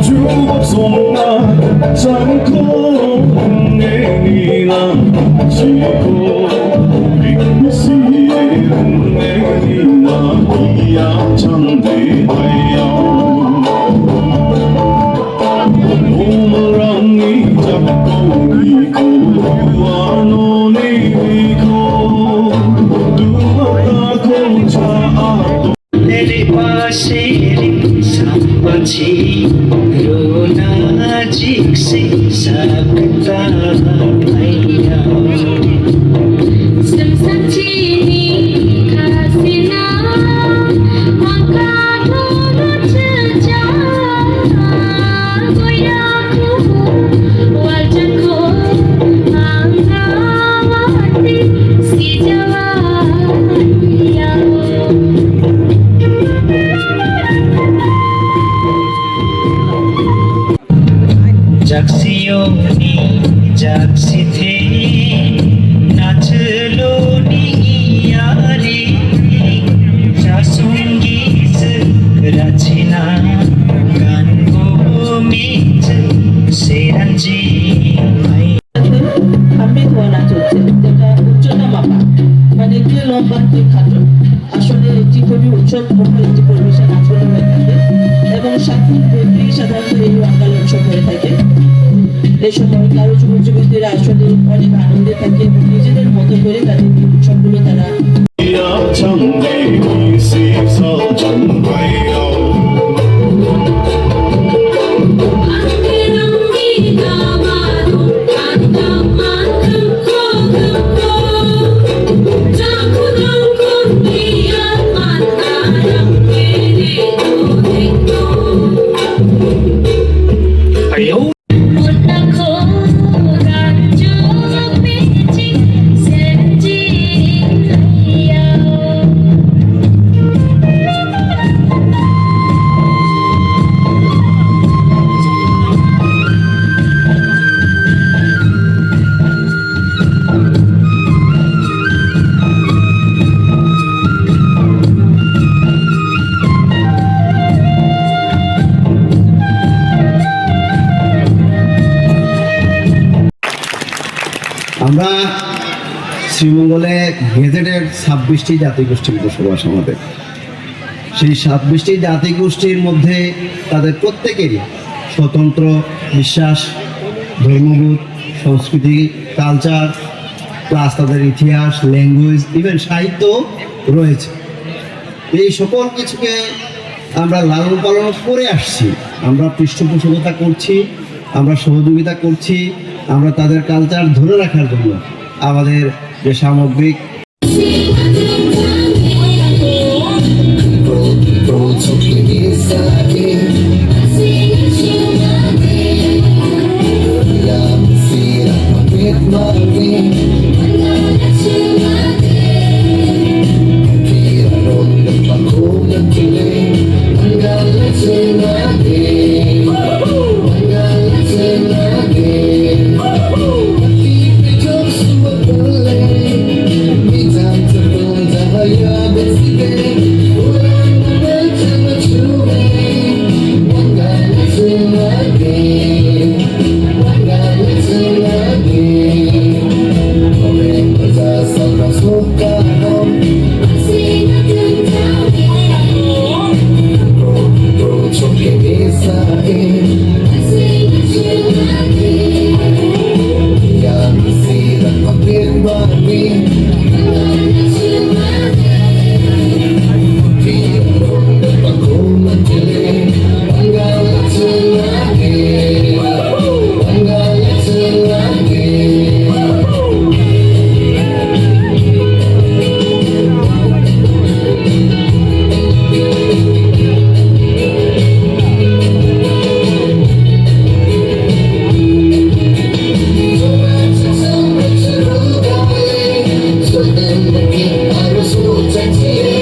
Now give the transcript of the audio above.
주소만 참고 내니나 지고 믿으시는 내니나 이야찬 대하여 노무랑이 잡고 이고 유아 see. যাচ্ছি অগ্নি যাচ্ছি the নাচলো নিয়ারে সংগীত রচনা গান গোমিত সে রঞ্জি আপনি তো নাচ হচ্ছে, যেটা উচ্চতা মাপা। মানে এবং সাথে সাধারণত এই সময় কারও যুবক যুবতীরা আসলে অনেক আনন্দে থাকে নিজেদের মতো করে তাদের উৎসবগুলো তারা আমরা শ্রীমঙ্গলে গেজেটের ছাব্বিশটি জাতিগোষ্ঠীর বসবাস আমাদের। সেই ছাব্বিশটি জাতিগোষ্ঠীর মধ্যে তাদের প্রত্যেকেরই স্বতন্ত্র বিশ্বাস, ধর্মবোধ, সংস্কৃতি, কালচার, প্লাস তাদের ইতিহাস, ল্যাঙ্গুয়েজ, ইভেন সাহিত্য রয়েছে। এই সকল কিছুকে আমরা লালন পালন করে আসছি। আমরা পৃষ্ঠপোষকতা করছি, আমরা সহযোগিতা করছি আমরা তাদের কালচার ধরে রাখার জন্য আমাদের যে সামগ্রিক I was so tempted.